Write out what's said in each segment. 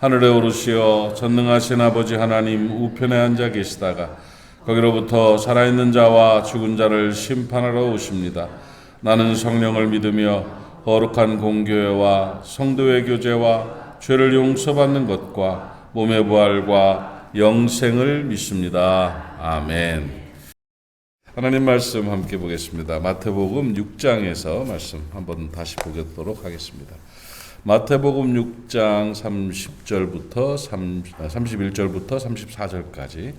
하늘에 오르시어 전능하신 아버지 하나님 우편에 앉아 계시다가 거기로부터 살아있는 자와 죽은 자를 심판하러 오십니다. 나는 성령을 믿으며 거룩한 공교회와 성도의 교제와 죄를 용서받는 것과 몸의 부활과 영생을 믿습니다. 아멘. 하나님 말씀 함께 보겠습니다. 마태복음 6장에서 말씀 한번 다시 보도록 하겠습니다. 마태복음 6장 30절부터 31절부터 34절까지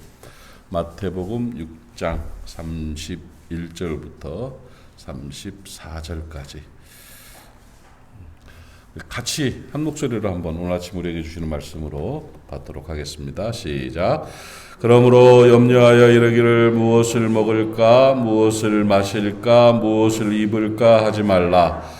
마태복음 6장 31절부터 34절까지 같이 한 목소리로 한번 오늘 아침 우리에게 주시는 말씀으로 받도록 하겠습니다. 시작. 그러므로 염려하여 이르기를 무엇을 먹을까, 무엇을 마실까, 무엇을 입을까 하지 말라.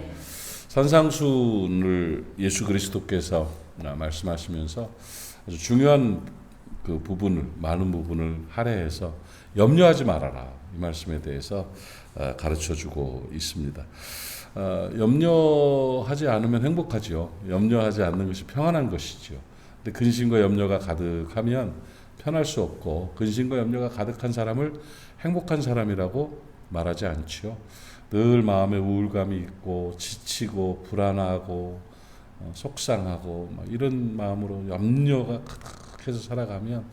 산상순을 예수 그리스도께서 말씀하시면서 아주 중요한 그 부분을 많은 부분을 할애해서 염려하지 말아라 이 말씀에 대해서 가르쳐 주고 있습니다. 어, 염려하지 않으면 행복하지요. 염려하지 않는 것이 평안한 것이지요. 근데 근심과 염려가 가득하면 편할 수 없고 근심과 염려가 가득한 사람을 행복한 사람이라고 말하지 않지요. 늘 마음에 우울감이 있고 지치고 불안하고 어, 속상하고 이런 마음으로 염려가 가득해서 살아가면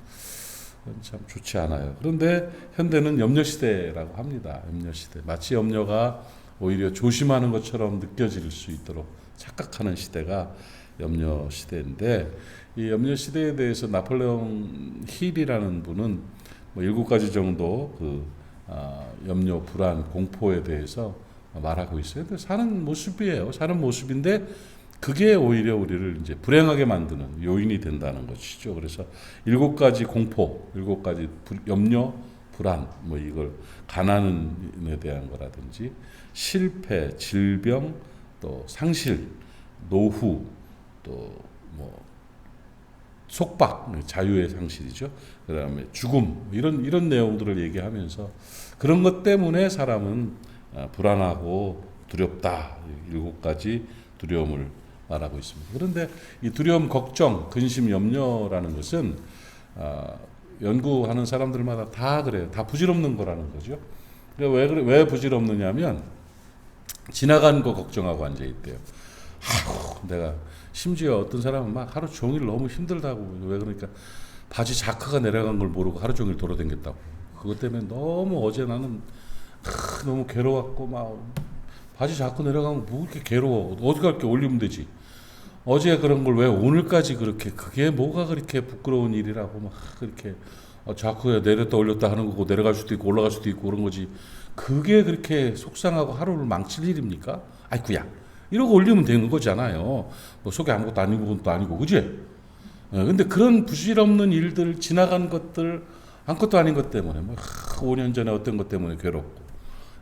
참 좋지 않아요. 그런데 현대는 염려 시대라고 합니다. 염려 시대. 마치 염려가 오히려 조심하는 것처럼 느껴질 수 있도록 착각하는 시대가 염려 시대인데 이 염려 시대에 대해서 나폴레옹 힐이라는 분은 뭐 일곱 가지 정도 그 아, 염려, 불안, 공포에 대해서 말하고 있어요. 근데 사는 모습이에요. 사는 모습인데 그게 오히려 우리를 이제 불행하게 만드는 요인이 된다는 것이죠. 그래서 일곱 가지 공포, 일곱 가지 염려, 불안, 뭐 이걸 가난에 대한 거라든지 실패, 질병, 또 상실, 노후, 또뭐 속박, 자유의 상실이죠. 그 다음에 죽음 이런 이런 내용들을 얘기하면서 그런 것 때문에 사람은 아, 불안하고 두렵다 일곱 가지 두려움을 말하고 있습니다. 그런데 이 두려움, 걱정, 근심, 염려라는 것은 아, 연구하는 사람들마다 다 그래요. 다 부질없는 거라는 거죠. 왜, 그래, 왜 부질없느냐 면 지나간 거 걱정하고 앉아 있대요. 아우, 내가 심지어 어떤 사람은 막 하루 종일 너무 힘들다고 왜 그러니까 바지 자크가 내려간 걸 모르고 하루 종일 돌아다녔다고. 그것 때문에 너무 어제 나는 아, 너무 괴로웠고 막 바지 자크 내려간 거뭐 이렇게 괴로워. 어디 갈게 올리면 되지. 어제 그런 걸 왜 오늘까지 그렇게 그게 뭐가 그렇게 부끄러운 일이라고 막 그렇게 어, 자크에 내렸다 올렸다 하는 거고 내려갈 수도 있고 올라갈 수도 있고 그런 거지. 그게 그렇게 속상하고 하루를 망칠 일입니까? 아이쿠야. 이러고 올리면 되는 거잖아요. 뭐 속에 아무것도 아니고 그것도 아니고, 그지? 예, 근데 그런 부질없는 일들, 지나간 것들, 아무것도 아닌 것 때문에, 뭐, 5년 전에 어떤 것 때문에 괴롭고.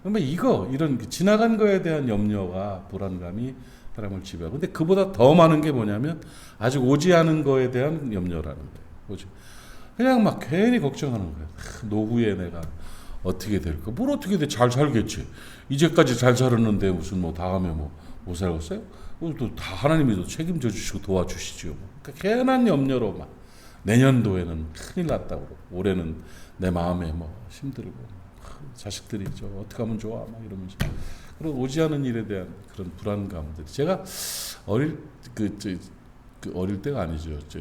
그러면 이거, 이런 지나간 거에 대한 염려가, 불안감이 사람을 지배하고. 근데 그보다 더 많은 게 뭐냐면, 아직 오지 않은 거에 대한 염려라는 거예요. 그죠? 그냥 막 괜히 걱정하는 거예요. 노후에 내가 어떻게 될까? 뭘 어떻게 돼? 잘 살겠지. 이제까지 잘 살았는데 무슨 뭐 다음에 뭐 못 살겠어요? 또다 하나님이 또 책임져 주시고 도와주시죠. 그러니까 괜한 염려로 막 내년도에는 큰일 났다고 올해는 내 마음에 뭐 힘들고 자식들이 저 어떻게 하면 좋아 막 이러면서 그런 오지 않은 일에 대한 그런 불안감들 제가 어릴 그, 저, 그 어릴 때가 아니죠. 저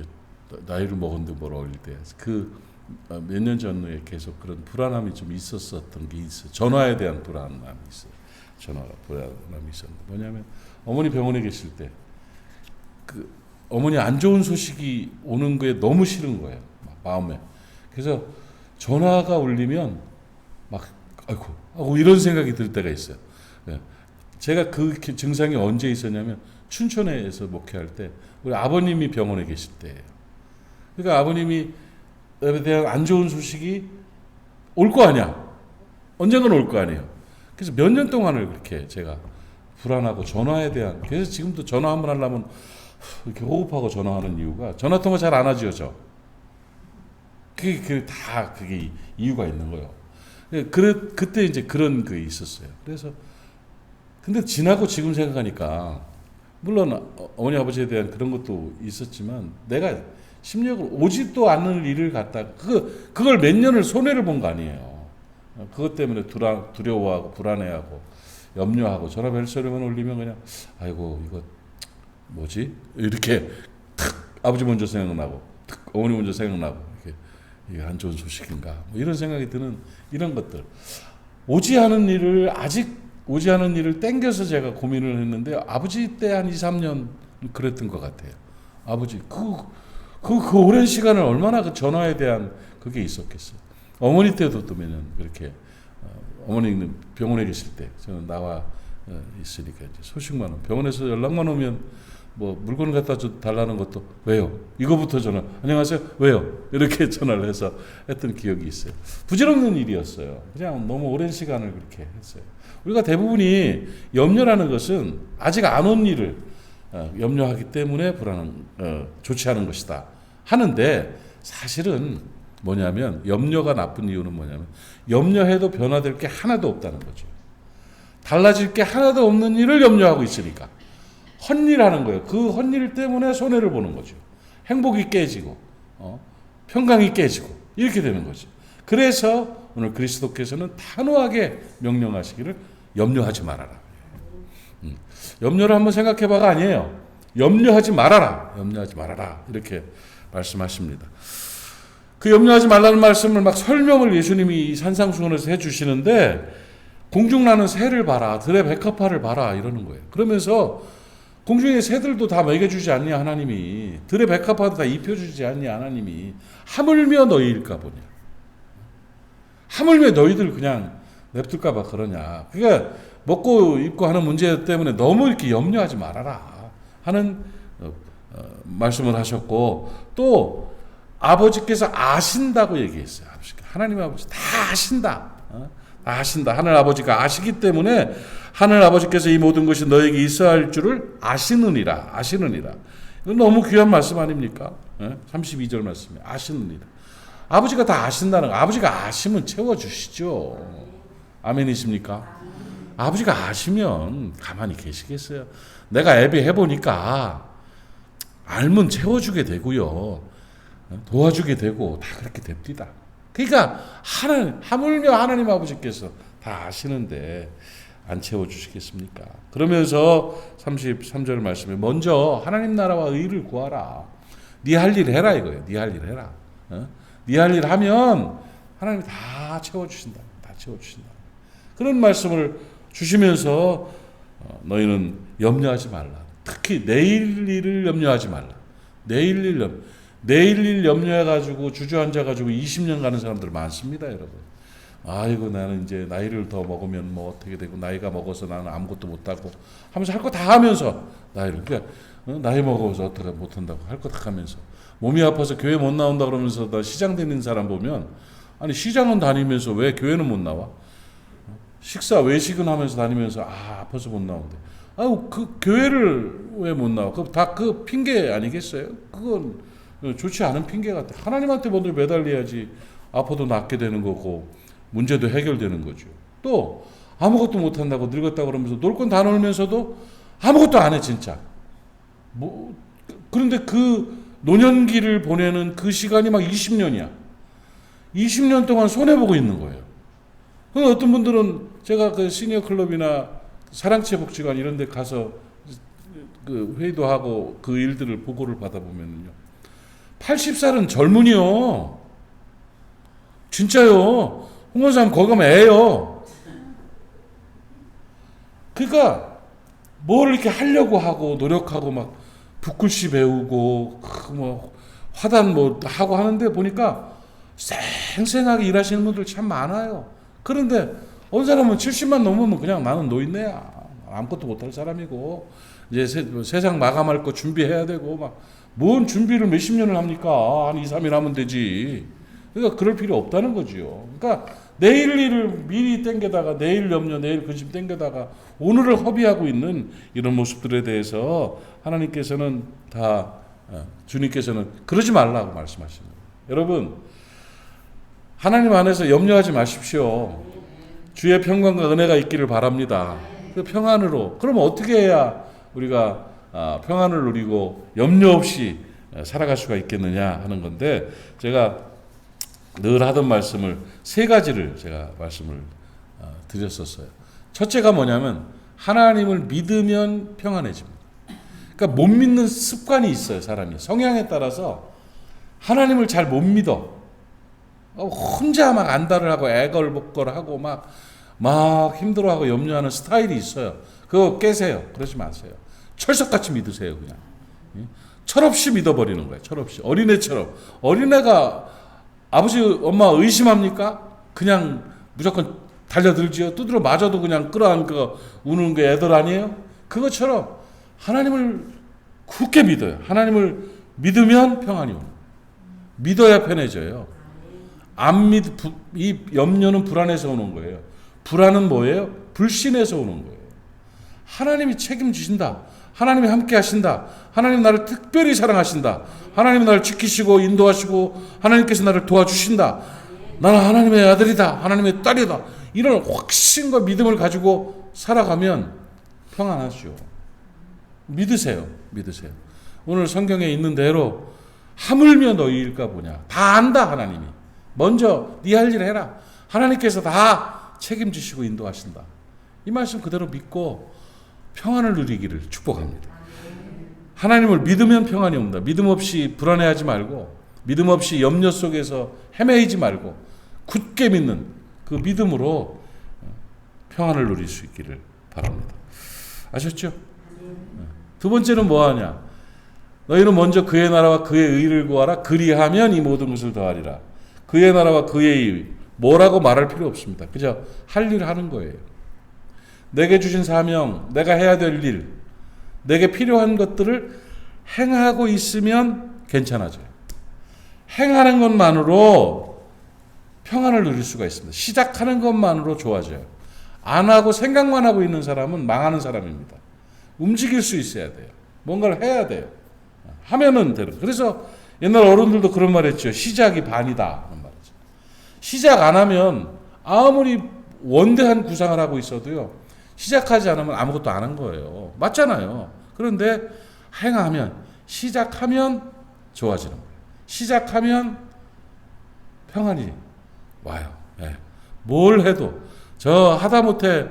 나이를 먹었는데 뭘 어릴 때 그 몇 년 전에 계속 그런 불안함이 좀 있었었던 게 있어요. 전화에 대한 불안함이 있어요. 전화가 불안함이 있었는데 뭐냐면 어머니 병원에 계실 때 그 어머니 안 좋은 소식이 오는 게 너무 싫은 거예요. 막 마음에. 그래서 전화가 울리면 막 아이고 하고 이런 생각이 들 때가 있어요. 예. 제가 그 기- 증상이 언제 있었냐면 춘천에서 목회할 때 우리 아버님이 병원에 계실 때예요. 그러니까 아버님이 에 대한 안 좋은 소식이 올 거 아니야. 언젠간 올 거 아니에요. 그래서 몇 년 동안을 그렇게 제가 불안하고 전화에 대한 그래서 지금도 전화 한번 하려면 이렇게 호흡하고 전화하는 이유가 전화 통화 잘 안 하지요, 저. 그게 그다 그게 이유가 있는 거예요. 그래 그때 이제 그런 그 있었어요. 그래서 근데 지나고 지금 생각하니까 물론 어- 어머니 아버지에 대한 그런 것도 있었지만 내가 심력을 오지도 않는 일을 갖다 그 그걸 몇 년을 손해를 본 거 아니에요. 어, 그것 때문에 두라, 두려워하고 불안해하고 염려하고 전화 벨소리만 울리면 그냥 아이고 이거 뭐지 이렇게 탁 아버지 먼저 생각나고 탁 어머니 먼저 생각나고 이렇게 이게 안 좋은 소식인가 뭐 이런 생각이 드는 이런 것들 오지 않은 일을 아직 오지 않은 일을 땡겨서 제가 고민을 했는데 아버지 때 한 2, 3년 그랬던 것 같아요. 아버지 그, 그, 그 오랜 시간을 얼마나 그 전화에 대한 그게 있었겠어요. 어머니 때도 또몇년 그렇게 어, 어머니는 병원에 계실 때 저는 나와 어, 있으니까 이제 소식만 오면 병원에서 연락만 오면 뭐 물건 갖다 줘 달라는 것도 왜요? 이거부터 전화 안녕하세요 왜요? 이렇게 전화를 해서 했던 기억이 있어요. 부질없는 일이었어요. 그냥 너무 오랜 시간을 그렇게 했어요. 우리가 대부분이 염려라는 것은 아직 안 온 일을 어, 염려하기 때문에 불안한 어, 않은 것이다 하는데 사실은 뭐냐면 염려가 나쁜 이유는 뭐냐면 염려해도 변화될 게 하나도 없다는 거죠. 달라질 게 하나도 없는 일을 염려하고 있으니까 헛일하는 거예요. 그 헛일 때문에 손해를 보는 거죠. 행복이 깨지고 어? 평강이 깨지고 이렇게 되는 거죠. 그래서 오늘 그리스도께서는 단호하게 명령하시기를 염려하지 말아라. 음. 염려를 한번 생각해봐가 아니에요. 염려하지 말아라. 염려하지 말아라. 이렇게 말씀하십니다. 그 염려하지 말라는 말씀을 막 설명을 예수님이 이 산상수훈에서 해주시는데 공중나는 새를 봐라. 들의 백합화를 봐라. 이러는 거예요. 그러면서 공중의 새들도 다 먹여주지 않냐 하나님이 들의 백합화도 다 입혀주지 않냐 하나님이 하물며 너희일까 보냐 하물며 너희들 그냥 냅둘까 봐 그러냐 그러니까 먹고 입고 하는 문제 때문에 너무 이렇게 염려하지 말아라 하는 어, 어, 말씀을 하셨고 또 아버지께서 아신다고 얘기했어요 하나님 아버지 다 아신다. 어? 다 아신다. 하늘 아버지가 아시기 때문에 하늘 아버지께서 이 모든 것이 너에게 있어야 할 줄을 아시느니라 아시느니라. 이건 너무 귀한 말씀 아닙니까? 예? 32절 말씀이 아시느니라. 아버지가 다 아신다는 거. 아버지가 아시면 채워주시죠. 아멘이십니까? 아버지가 아시면 가만히 계시겠어요? 내가 앱에 해보니까 알면 채워주게 되고요 도와주게 되고 다 그렇게 됩니다 그러니까 하나님 하물며 하나님 아버지께서 다 아시는데 안 채워 주시겠습니까? 그러면서 33절 말씀에 먼저 하나님 나라와 의를 구하라. 네 할 일 해라 이거예요. 네 할 일 해라. 어? 네할 일 하면 하나님이 다 채워 주신다. 다 채워 주신다. 그런 말씀을 주시면서 어, 너희는 염려하지 말라. 특히 내일 일을 염려하지 말라. 내일 일 염, 내일 일 염려해가지고 주저앉아가지고 20년 가는 사람들 많습니다, 여러분. 아이고 나는 이제 나이를 더 먹으면 뭐 어떻게 되고 나이가 먹어서 나는 아무것도 못하고 하면서 할 거 다 하면서 나이를 그러니까 어? 나이 먹어서 어떻게 못한다고 할 거 다 하면서 몸이 아파서 교회 못 나온다 그러면서 나 시장 다니는 사람 보면 아니 시장은 다니면서 왜 교회는 못 나와? 식사 외식은 하면서 다니면서 아 아파서 못 나온대. 아우 그 교회를 왜 못 나와? 그 다 그 핑계 아니겠어요? 그건 좋지 않은 핑계 같아. 하나님한테 먼저 매달려야지 아파도 낫게 되는 거고 문제도 해결되는 거죠. 또 아무것도 못 한다고 늙었다 그러면서 놀 건 다 놀면서도 아무것도 안 해 진짜. 뭐 그런데 그 노년기를 보내는 그 시간이 막 20년이야. 20년 동안 손해 보고 있는 거예요. 그 어떤 분들은 제가 그 시니어 클럽이나 사랑채 복지관 이런 데 가서 그 회의도 하고 그 일들을 보고를 받아 보면요. 80살은 젊은이요. 진짜요. 홍원사님 거기 애요. 그러니까 뭘 이렇게 하려고 하고 노력하고 막 붓글씨 배우고 그뭐 화단 뭐 하고 하는데 보니까 쌩쌩하게 일하시는 분들 참 많아요. 그런데 어느 사람은 70만 넘으면 그냥 나는 노인네야. 아무것도 못할 사람이고 이제 세, 세상 마감할 거 준비해야 되고 막 뭔 준비를 몇십 년을 합니까? 한 2, 3일 하면 되지. 그러니까 그럴 필요 없다는 거지요. 그러니까 내일 일을 미리 땡겨다가 내일 염려, 내일 근심 땡겨다가 오늘을 허비하고 있는 이런 모습들에 대해서 하나님께서는 다 어, 주님께서는 그러지 말라고 말씀하십니다. 여러분 하나님 안에서 염려하지 마십시오. 주의 평강과 은혜가 있기를 바랍니다. 그 평안으로 그럼 어떻게 해야 우리가 아, 평안을 누리고 염려 없이 어, 살아갈 수가 있겠느냐 하는 건데 제가 늘 하던 말씀을 세 가지를 제가 말씀을 어, 드렸었어요. 첫째가 뭐냐면 하나님을 믿으면 평안해집니다. 그러니까 못 믿는 습관이 있어요, 사람이. 성향에 따라서 하나님을 잘 못 믿어. 어, 혼자 막 안달을 하고 애걸복걸하고 막, 막 힘들어하고 염려하는 스타일이 있어요. 그거 깨세요. 그러지 마세요. 철석같이 믿으세요, 그냥. 예? 철없이 믿어버리는 거예요, 철없이. 어린애처럼. 어린애가 아버지, 엄마 의심합니까? 그냥 무조건 달려들지요. 두드려 맞아도 그냥 끌어안고 우는 게 애들 아니에요? 그것처럼 하나님을 굳게 믿어요. 하나님을 믿으면 평안이 옵니다. 믿어야 편해져요. 안 믿, 부, 이 염려는 불안에서 오는 거예요. 불안은 뭐예요? 불신에서 오는 거예요. 하나님이 책임지신다. 하나님이 함께 하신다. 하나님 나를 특별히 사랑하신다. 하나님 나를 지키시고 인도하시고 하나님께서 나를 도와주신다. 나는 하나님의 아들이다. 하나님의 딸이다. 이런 확신과 믿음을 가지고 살아가면 평안하죠. 믿으세요. 믿으세요. 오늘 성경에 있는 대로 하물며 너희일까 보냐. 다 안다 하나님이. 먼저 네 할 일 해라. 하나님께서 다 책임지시고 인도하신다. 이 말씀 그대로 믿고 평안을 누리기를 축복합니다. 하나님을 믿으면 평안이 옵니다. 믿음 없이 불안해하지 말고 믿음 없이 염려 속에서 헤매이지 말고 굳게 믿는 그 믿음으로 평안을 누릴 수 있기를 바랍니다. 아셨죠? 두 번째는 뭐 하냐? 너희는 먼저 그의 나라와 그의 의를 구하라. 그리하면 이 모든 것을 더하리라. 그의 나라와 그의 의 뭐라고 말할 필요 없습니다. 그저 할 일 하는 거예요. 내게 주신 사명, 내가 해야 될 일, 내게 필요한 것들을 행하고 있으면 괜찮아져요. 행하는 것만으로 평안을 누릴 수가 있습니다. 시작하는 것만으로 좋아져요. 안 하고 생각만 하고 있는 사람은 망하는 사람입니다. 움직일 수 있어야 돼요. 뭔가를 해야 돼요. 하면은 되는. 그래서 옛날 어른들도 그런 말 했죠. 시작이 반이다. 하는 말이죠. 시작 안 하면 아무리 원대한 구상을 하고 있어도요. 시작하지 않으면 아무것도 안 한 거예요. 맞잖아요. 그런데 행하면 시작하면 좋아지는 거예요. 시작하면 평안이 와요. 예. 뭘 해도 저 하다못해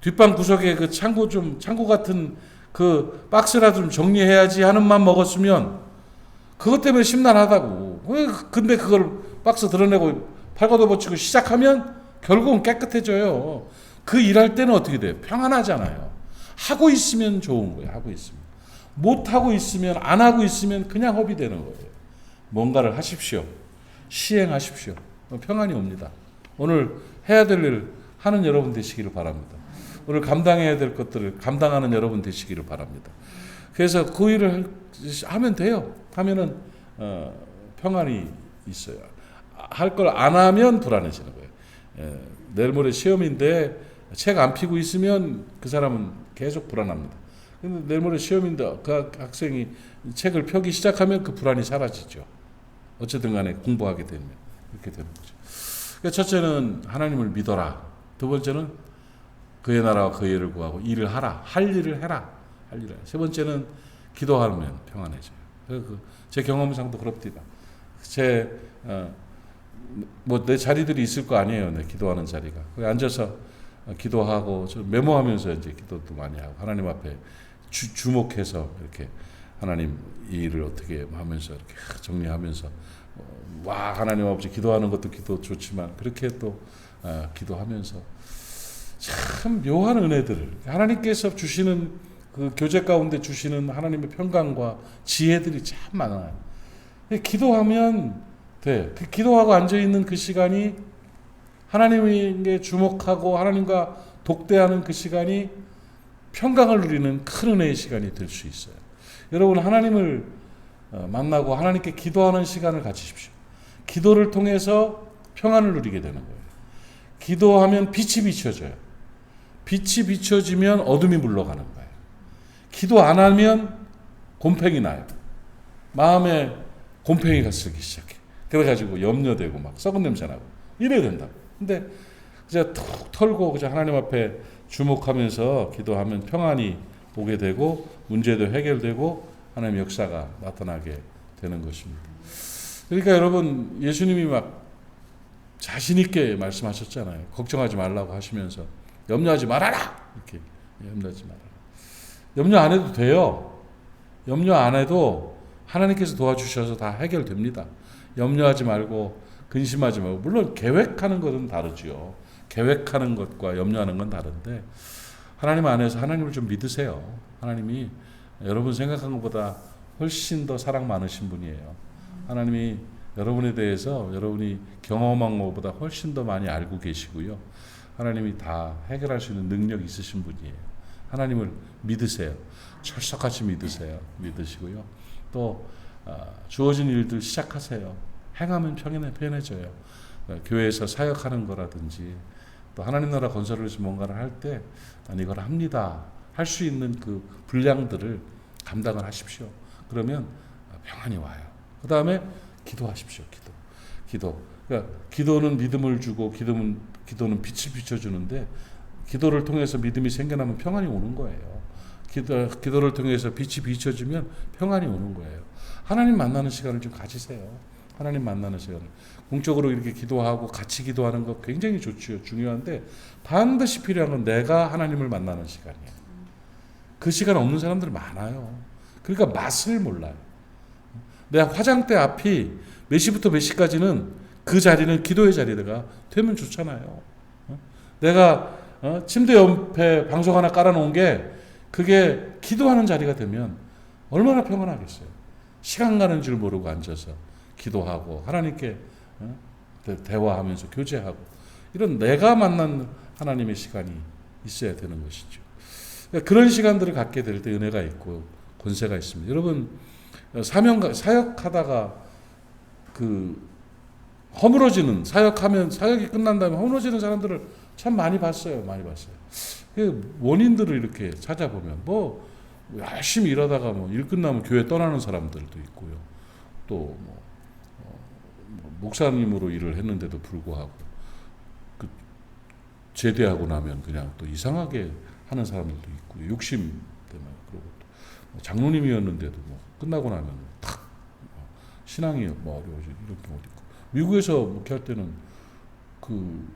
뒷방 구석에 그 창고 좀 창고 같은 그 박스라도 좀 정리해야지 하는 맘 먹었으면 그것 때문에 심란하다고. 왜 근데 그걸 박스 드러내고 팔과도 붙이고 시작하면 결국은 깨끗해져요. 그 일할 때는 어떻게 돼요? 평안하잖아요. 하고 있으면 좋은 거예요. 하고 있으면. 못 하고 있으면 안 하고 있으면 그냥 허비 되는 거예요. 뭔가를 하십시오. 시행하십시오. 평안이 옵니다. 오늘 해야 될 일 하는 여러분 되시기를 바랍니다. 오늘 감당해야 될 것들을 감당하는 여러분 되시기를 바랍니다. 그래서 그 일을 하면 돼요. 하면은 어, 평안이 있어요. 할 걸 안 하면 불안해지는 거예요. 예, 내일 모레 시험인데 책 안 피고 있으면 그 사람은 계속 불안합니다. 근데 내일 모레 시험인데 그 학생이 책을 펴기 시작하면 그 불안이 사라지죠. 어쨌든 간에 공부하게 되면 이렇게 되는 거죠. 그러니까 첫째는 하나님을 믿어라. 두 번째는 그의 나라와 그의 일을 구하고 일을 하라. 할 일을 해라. 할 일을. 세 번째는 기도하면 평안해져요. 그 제 경험상도 그렇습니다. 제 어, 뭐내 자리들이 있을 거 아니에요. 내 기도하는 자리가. 앉아서 기도하고 저 메모하면서 이제 기도도 많이 하고 하나님 앞에 주, 주목해서 이렇게 하나님 이 일을 어떻게 하면서 이렇게 정리하면서 어, 와 하나님 아버지 기도하는 것도 기도 좋지만 그렇게 또 아, 기도하면서 참 묘한 은혜들을 하나님께서 주시는 그 교제 가운데 주시는 하나님의 평강과 지혜들이 참 많아요. 기도하면 돼. 그 기도하고 앉아 있는 그 시간이 하나님에게 주목하고 하나님과 독대하는 그 시간이 평강을 누리는 큰 은혜의 시간이 될 수 있어요. 여러분 하나님을 어, 만나고 하나님께 기도하는 시간을 가지십시오. 기도를 통해서 평안을 누리게 되는 거예요. 기도하면 빛이 비춰져요. 빛이 비춰지면 어둠이 물러가는 거예요. 기도 안 하면 곰팡이 나요. 마음에 곰팡이가 쓰기 시작해. 그래가지고 염려되고 막 썩은 냄새 나고 이래야 된다. 근데 이제 툭 털고 그저 하나님 앞에 주목하면서 기도하면 평안이 오게 되고 문제도 해결되고 하나님 역사가 나타나게 되는 것입니다. 그러니까 여러분 예수님이 막 자신 있게 말씀하셨잖아요. 걱정하지 말라고 하시면서 염려하지 말아라 이렇게 염려하지 말아라. 염려 안 해도 돼요. 염려 안 해도 하나님께서 도와주셔서 다 해결됩니다. 염려하지 말고 근심하지 말고 물론 계획하는 것은 다르죠. 계획하는 것과 염려하는 건 다른데 하나님 안에서 하나님을 좀 믿으세요. 하나님이 여러분 생각한 것보다 훨씬 더 사랑 많으신 분이에요. 하나님이 여러분에 대해서 여러분이 경험한 것보다 훨씬 더 많이 알고 계시고요. 하나님이 다 해결할 수 있는 능력 있으신 분이에요. 하나님을 믿으세요. 철석같이 믿으세요. 믿으시고요. 또 아, 주어진 일들 시작하세요. 행하면 평안해 편해져요. 어, 교회에서 사역하는 거라든지 또 하나님 나라 건설을 위해서 뭔가를 할때 이걸 합니다. 할 수 있는 그 분량들을 감당을 하십시오. 그러면 평안이 와요. 그 다음에 기도하십시오. 기도. 기도. 그러니까 기도는 믿음을 주고 기도는 기도는 빛을 비춰주는데 기도를 통해서 믿음이 생겨나면 평안이 오는 거예요. 기도, 기도를 통해서 빛이 비춰지면 평안이 오는 거예요. 하나님 만나는 시간을 좀 가지세요. 하나님 만나는 시간을. 공적으로 이렇게 기도하고 같이 기도하는 거 굉장히 좋죠. 중요한데 반드시 필요한 건 내가 하나님을 만나는 시간이에요. 그 시간 없는 사람들 많아요. 그러니까 맛을 몰라요. 내 화장대 앞이 몇 시부터 몇 시까지는 그 자리는 기도의 자리가 되면 좋잖아요. 어? 내가 어? 침대 옆에 방석 하나 깔아놓은 게 그게 기도하는 자리가 되면 얼마나 평안하겠어요. 시간 가는 줄 모르고 앉아서 기도하고 하나님께 어? 대화하면서 교제하고 이런 내가 만난 하나님의 시간이 있어야 되는 것이죠. 그러니까 그런 시간들을 갖게 될 때 은혜가 있고 권세가 있습니다. 여러분 사명 사역하다가 그 허물어지는 사역하면 사역이 끝난 다음에 허물어지는 사람들을 참 많이 봤어요. 많이 봤어요. 그 원인들을 이렇게 찾아보면 뭐 열심히 일하다가 뭐 일 끝나면 교회 떠나는 사람들도 있고요. 또뭐 어, 목사님으로 일을 했는데도 불구하고 그 제대하고 나면 그냥 또 이상하게 하는 사람들도 있고요. 욕심 때문에 그러고 또 장로님이었는데도 뭐 끝나고 나면 탁 신앙이 뭐 어려워지고 이런 경우도 있고 미국에서 목회할 때는 그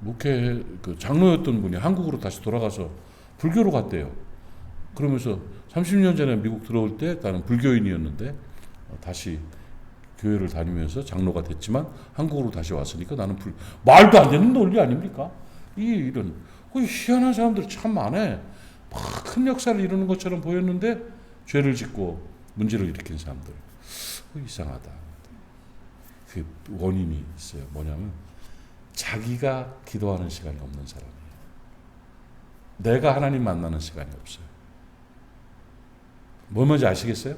목회 그 장로였던 분이 한국으로 다시 돌아가서 불교로 갔대요. 그러면서 30년 전에 미국 들어올 때 나는 불교인이었는데 어, 다시 교회를 다니면서 장로가 됐지만 한국으로 다시 왔으니까 나는 불 말도 안 되는 논리 아닙니까? 이 이런 그 희한한 사람들 참 많아. 막큰 역사를 이루는 것처럼 보였는데 죄를 짓고 문제를 일으킨 사람들. 그 이상하다. 그 원인이 있어요. 뭐냐면 자기가 기도하는 시간이 없는 사람이에요. 내가 하나님 만나는 시간이 없어요. 뭐 뭔지 아시겠어요?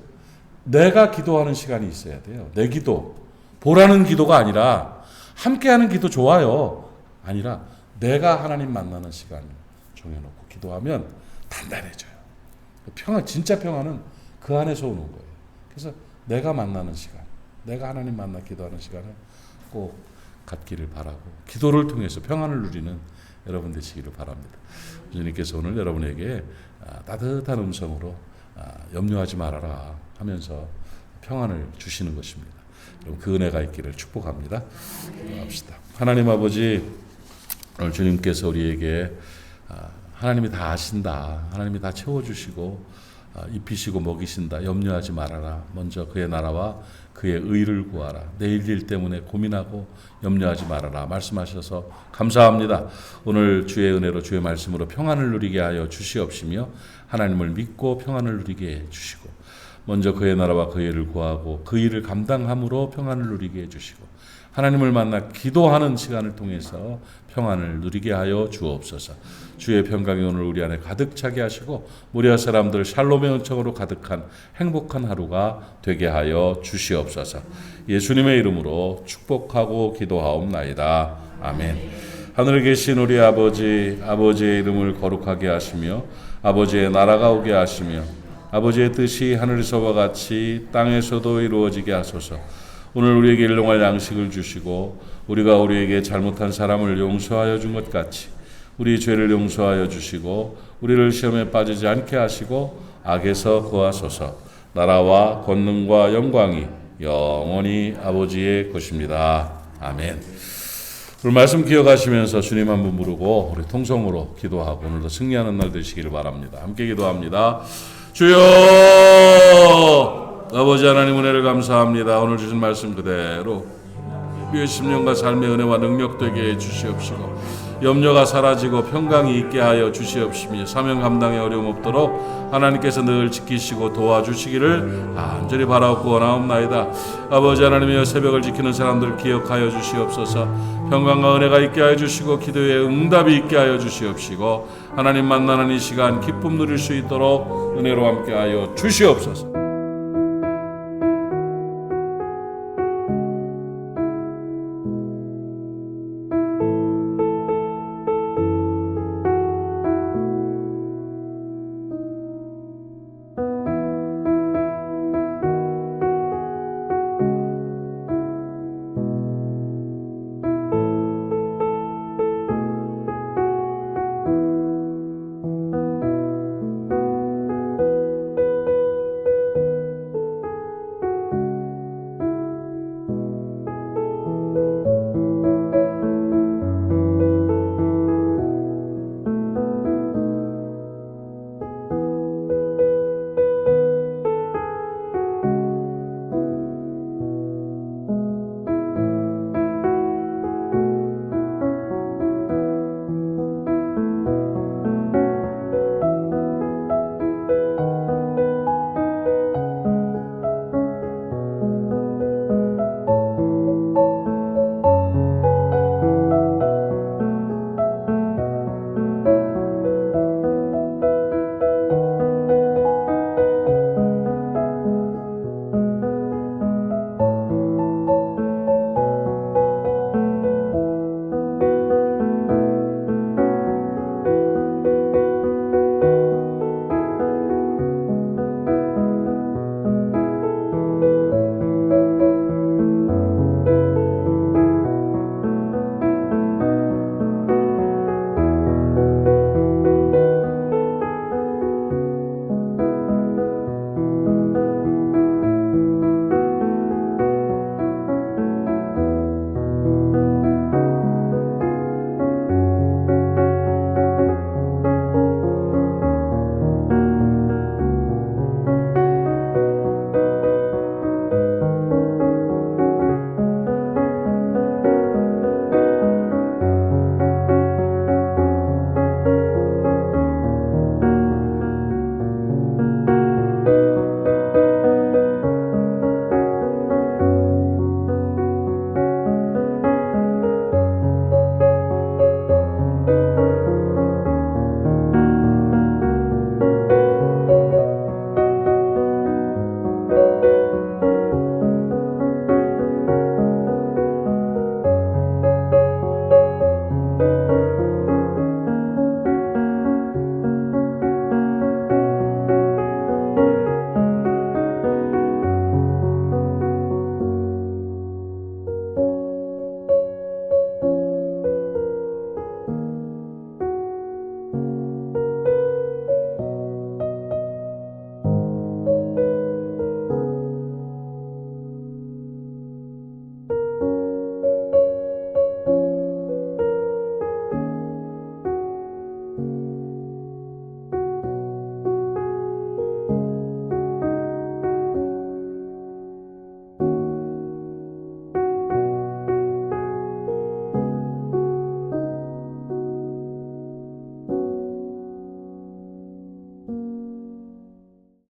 내가 기도하는 시간이 있어야 돼요. 내 기도. 보라는 기도가 아니라 함께하는 기도 좋아요. 아니라 내가 하나님 만나는 시간을 정해놓고 기도하면 단단해져요. 평안, 진짜 평안은 그 안에서 오는 거예요. 그래서 내가 만나는 시간, 내가 하나님 만나 기도하는 시간을 꼭 갖기를 바라고 기도를 통해서 평안을 누리는 여러분 되시기를 바랍니다. 주님께서 오늘 여러분에게 아, 따뜻한 음성으로 아, 염려하지 말아라 하면서 평안을 주시는 것입니다. 그 은혜가 있기를 축복합니다. 합시다. 하나님 아버지 오늘 주님께서 우리에게 아, 하나님이 다 아신다. 하나님이 다 채워주시고 아, 입히시고 먹이신다. 염려하지 말아라. 먼저 그의 나라와 그의 의를 구하라. 내일 일 때문에 고민하고 염려하지 말아라. 말씀하셔서 감사합니다. 오늘 주의 은혜로 주의 말씀으로 평안을 누리게 하여 주시옵시며 하나님을 믿고 평안을 누리게 해 주시고 먼저 그의 나라와 그의 일을 구하고 그 일을 감당함으로 평안을 누리게 해 주시고 하나님을 만나 기도하는 시간을 통해서 평안을 누리게 하여 주옵소서. 주의 평강이 오늘 우리 안에 가득 차게 하시고 무리아 사람들 샬롬의 은총으로 가득한 행복한 하루가 되게 하여 주시옵소서. 예수님의 이름으로 축복하고 기도하옵나이다. 아멘. 하늘에 계신 우리 아버지, 아버지의 이름을 거룩하게 하시며 아버지의 나라가 오게 하시며 아버지의 뜻이 하늘에서와 같이 땅에서도 이루어지게 하소서. 오늘 우리에게 일용할 양식을 주시고 우리가 우리에게 잘못한 사람을 용서하여 준 것 같이 우리 죄를 용서하여 주시고 우리를 시험에 빠지지 않게 하시고 악에서 구하소서. 나라와 권능과 영광이 영원히 아버지의 것입니다. 아멘. 오늘 말씀 기억하시면서 주님 한 분 부르고 우리 통성으로 기도하고 오늘도 승리하는 날 되시기를 바랍니다. 함께 기도합니다. 주여 아버지 하나님 은혜를 감사합니다. 오늘 주신 말씀 그대로 우리의 심령과 삶의 은혜와 능력 되게 해 주시옵시고 염려가 사라지고 평강이 있게 하여 주시옵시며 사명 감당에 어려움 없도록 하나님께서 늘 지키시고 도와주시기를 간절히 바라옵고 원하옵나이다. 아버지 하나님이여 새벽을 지키는 사람들 기억하여 주시옵소서 평강과 은혜가 있게 하여 주시고 기도에 응답이 있게 하여 주시옵시고 하나님 만나는 이 시간 기쁨 누릴 수 있도록 은혜로 함께 하여 주시옵소서